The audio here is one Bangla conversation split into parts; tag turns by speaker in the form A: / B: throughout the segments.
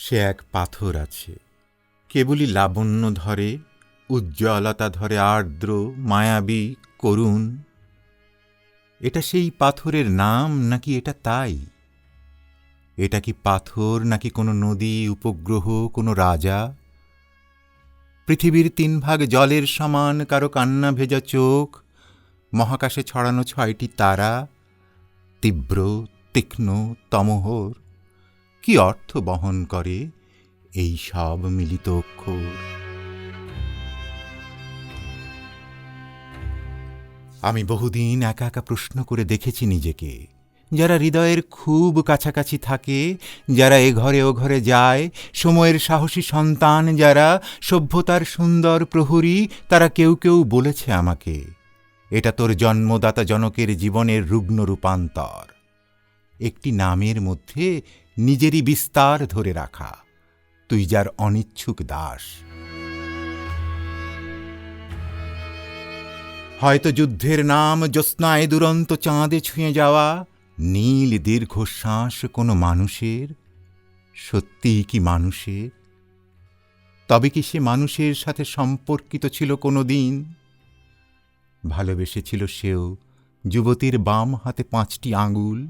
A: সে এক পাথর আছে। কেবলই লাবণ্য ধরে, উজ্জ্বলতা ধরে, আর্দ্র, মায়াবী, করুণ। এটা সেই পাথরের নাম নাকি এটা তাই? এটা কি পাথর নাকি কোনো নদী, উপগ্রহ, কোনো রাজা? পৃথিবীর তিন ভাগ জলের সমান, কারও কান্না ভেজা চোখ, মহাকাশে ছড়ানো ছয়টি তারা, তীব্র, তীক্ষ্ণ, তমোহর। কি অর্থ বহন করে এই সব মিলিত অক্ষর? আমি বহুদিন একা একা প্রশ্ন করে দেখেছি নিজেকে। যারা হৃদয়ের খুব কাছাকাছি থাকে, যারা এ ঘরে ও ঘরে যায়, সময়ের সাহসী সন্তান, যারা সভ্যতার সুন্দর প্রহরী, তারা কেউ কেউ বলেছে আমাকে, এটা তোর জন্মদাতা জনকের জীবনের রুগ্ন রূপান্তর। একটি নামের মধ্যে নিজেরই বিস্তার ধরে রাখা। তুই যার অনিচ্ছুক দাস। হয়তো যুদ্ধের নাম জ্যোৎস্নায় দুরন্ত চাঁদে ছুঁয়ে যাওয়া, নীল দীর্ঘশ্বাস কোনো মানুষের? সত্যিই কি মানুষের? তবে কি সে মানুষের সাথে সম্পর্কিত ছিল কোনো দিন ভালোবেসেছিল সেও যুবতীর বাম হাতে পাঁচটি আঙুল।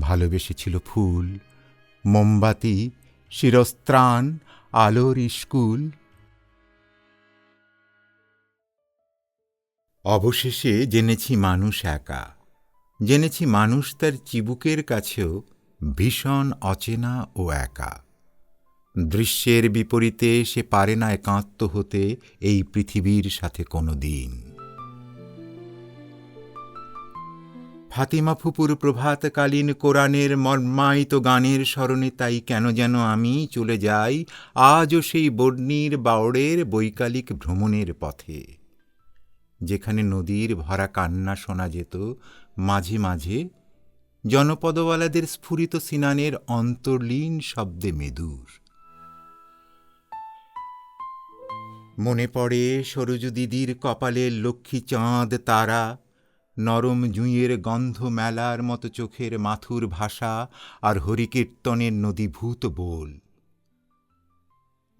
A: ভালোবেসেছিল ফুল, মোমবাতি, শিরস্ত্রাণ, আলোর স্কুল। অবশেষে জেনেছি মানুষ একা। জেনেছি মানুষ তার চিবুকের কাছেও ভীষণ অচেনা ও একা। দৃশ্যের বিপরীতে সে পারে না একাত্ম হতে এই পৃথিবীর সাথে কোনো দিন। ফাতিমা ফুপুর প্রভাতকালীন কোরআনের মর্মায়িত গানের স্মরণে তাই কেন যেন আমি চলে যাই আজও সেই বর্ণির বাউড়ের বৈকালিক ভ্রমণের পথে। যেখানে নদীর ভরা কান্না শোনা যেত, মাঝে মাঝে জনপদওয়ালাদের স্ফুরিত সিনানের অন্তর্লীন শব্দে মেদুর। মনে পড়ে সরজু দিদির কপালের লক্ষ্মী চাঁদ তারা নরম জুঁইয়ের গন্ধ মেলার মতো চোখের মাথুর ভাষা আর হরিকীর্তনের নদীভূত বোল।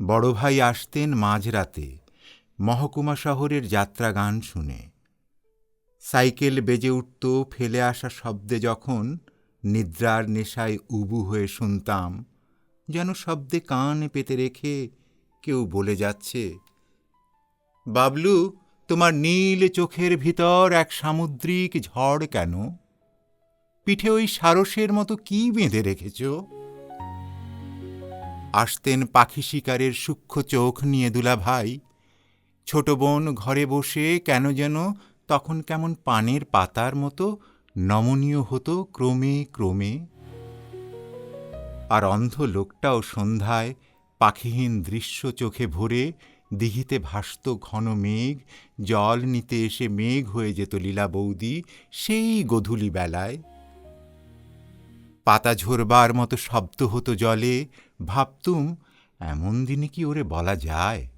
A: বড় ভাই আসতেন মাঝরাতে, মহকুমা শহরের যাত্রা গান শুনে। সাইকেল বেজে উঠত ফেলে আসা শব্দে যখন নিদ্রার নেশায় উবু হয়ে শুনতাম, যেন শব্দে কান পেতে রেখে কেউ বলে যাচ্ছে, বাবলু তোমার নীল চোখের ভিতর এক সামুদ্রিক ঝড় কেন? পিঠে ওই সারসের মতো কি বেঁধে রেখেছ? আসতেন পাখি শিকারের সূক্ষ্ম চোখ নিয়ে দুলা ভাই ছোট বোন ঘরে বসে কেন যেন তখন কেমন পানের পাতার মতো নমনীয় হতো ক্রমে ক্রমে। আর অন্ধ লোকটাও সন্ধ্যায় পাখিহীন দৃশ্য চোখে ভরে দিঘিতে ভাসত ঘন মেঘ, জল নিতে এসে মেঘ হয়ে যেত লীলা বৌদি সেই গধূলি বেলায়। পাতা ঝরবার মতো শব্দ হতো জলে, ভাবতুম এমন দিনে কি ওরে বলা যায়?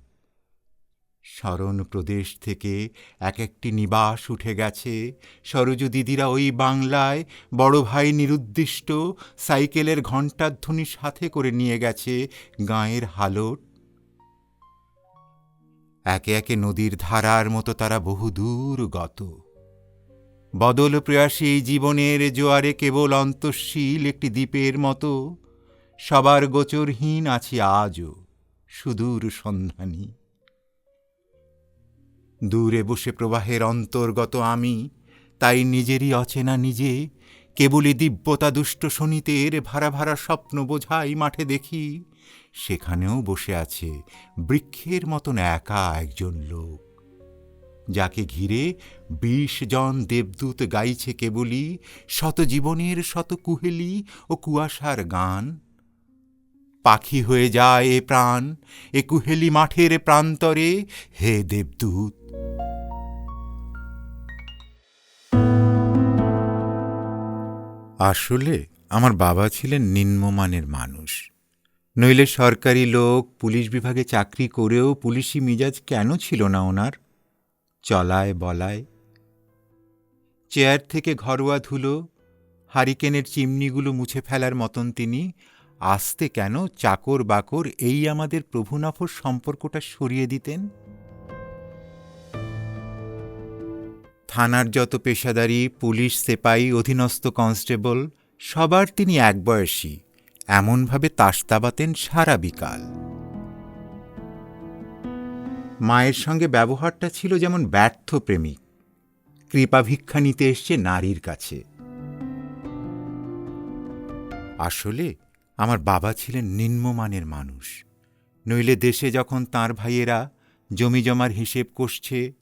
A: স্মরণ প্রদেশ থেকে এক একটি নিবাস উঠে গেছে। সরজু দিদিরা ওই বাংলায় বড় ভাই নিরুদ্দিষ্ট সাইকেলের ঘণ্টাধ্বনি সাথে করে নিয়ে গেছে গাঁয়ের হালট। একে একে নদীর ধারার মতো তারা বহুদূর গত। বদল প্রয়াসী জীবনের জোয়ারে কেবল অন্তঃশীল একটি দ্বীপের মতো, সবার গোচরহীন আছি আজও সুদূর সন্ধানী। দূরে বসে প্রবাহের অন্তর্গত আমি, তাই নিজেরই অচেনা নিজে, কেবলই দিব্যতা দুষ্ট শনিতের ভাড়া ভাড়া স্বপ্ন বোঝাই মাঠে দেখি সেখানেও বসে আছে বৃক্ষের মতন একা একজন লোক। যাকে ঘিরে বিশ জন দেবদূত গাইছে কেবলই শত জীবনের শত কুহেলি ও কুয়াশার গান। পাখি হয়ে যায় এ প্রাণ, এ কুহেলি মাঠের প্রান্তরে, হে দেবদূত। আসলে আমার বাবা ছিলেন নিম্নমানের মানুষ। নইলে সরকারি লোক পুলিশ বিভাগে চাকরি করেও পুলিশি মিজাজ কেন ছিল না ওনার? চলায় বলায়। চেয়ার থেকে ঘরোয়া ধুলো, হারিকেনের চিমনিগুলো মুছে ফেলার মতন তিনি, আসতে কেন চাকর বাকর এই আমাদের প্রভুনফর সম্পর্কটা সরিয়ে দিতেন? থানার যত পেশাদারি, পুলিশ, সেপাই, অধীনস্থ কনস্টেবল, সবার তিনি এক বয়সী এমনভাবে তাস দাবাতেন সারা বিকাল। মায়ের সঙ্গে ব্যবহারটা ছিল যেমন ব্যর্থ প্রেমিক। কৃপা ভিক্ষা নিতে এসছে নারীর কাছে। আসলে আমার বাবা ছিলেন নিম্নমানের মানুষ। নইলে দেশে যখন তার ভাইয়েরা জমি জমার হিসেব কষছে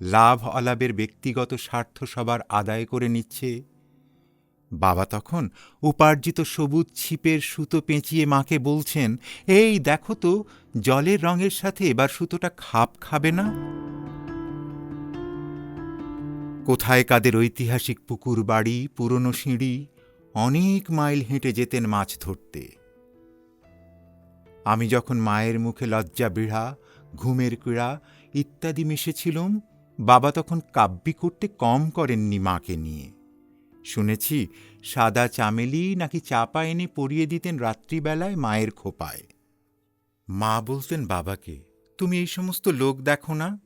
A: লাভ অলাভের ব্যক্তিগত স্বার্থ সবার আদায় করে নিচ্ছে বাবা তখন উপার্জিত সবুজ ছিপের সুতো পেঁচিয়ে মাকে বলছেন, এই দেখো তো, জলের রঙের সাথে এবার সুতোটা খাপ খাবে না? কোথায় কাদের ঐতিহাসিক পুকুর বাড়ি, পুরনো সিঁড়ি? অনেক মাইল হেঁটে যেতেন মাছ ধরতে। আমি যখন মায়ের মুখে লজ্জা, বিড়া, ঘুমের ক্রীড়া ইত্যাদি মিশেছিলুম, বাবা তখন কাব্যি করতে কম করেননি মাকে নিয়ে। শুনেছি সাদা চামেলি নাকি চাপা এনে পরিয়ে দিতেন রাত্রিবেলায় মায়ের খোপায়। মা বলতেন, বাবাকে, তুমি এই সমস্ত লোক দেখো না।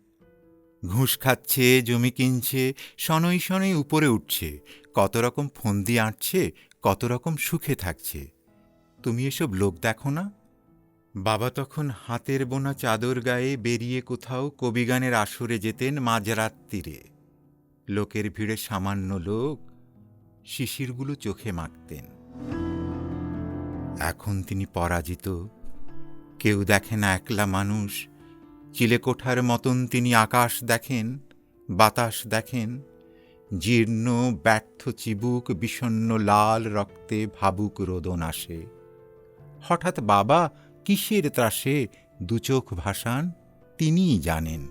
A: ঘুষ খাচ্ছে, জমি কিনছে, শনৈ শনৈ উপরে উঠছে, কত রকম ফন্দি আঁটছে, কত রকম সুখে থাকছে। তুমি এসব লোক দেখো না? বাবা তখন হাতের বোনা চাদর গায়ে বেরিয়ে কোথাও কবিগানের আসরে যেতেন মাঝরাত্রিরে লোকের ভিড়ে সামান্য লোক শিশিরগুলো চোখে মাখতেন। এখন তিনি পরাজিত। কেউ দেখে না একলা মানুষ। চিলেকোঠার মতন তিনি আকাশ দেখেন, বাতাস দেখেন। জীর্ণ, ব্যর্থ চিবুক বিষণ্ন লাল রক্তে ভাবুক রোদন আসে। হঠাৎ বাবা কিসের ত্রাসে দুচোখ ভাসান, তিনিই জানেন।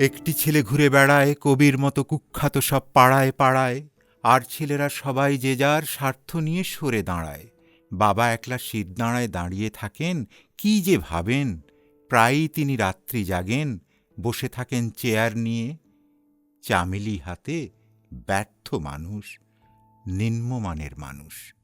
A: একটি ছেলে ঘুরে বেড়ায়, কবির মতো কুখ্যাত সব পাড়ায় পাড়ায়। আর ছেলেরা সবাই যে যার স্বার্থ নিয়ে সরে দাঁড়ায়। বাবা একলা শীত দাঁড়ায় দাঁড়িয়ে থাকেন, কি যে ভাবেন? প্রায়ই তিনি রাত্রি জাগেন, বসে থাকেন চেয়ার নিয়ে। চামেলি হাতে ব্যর্থ মানুষ, নিম্নমানের মানুষ।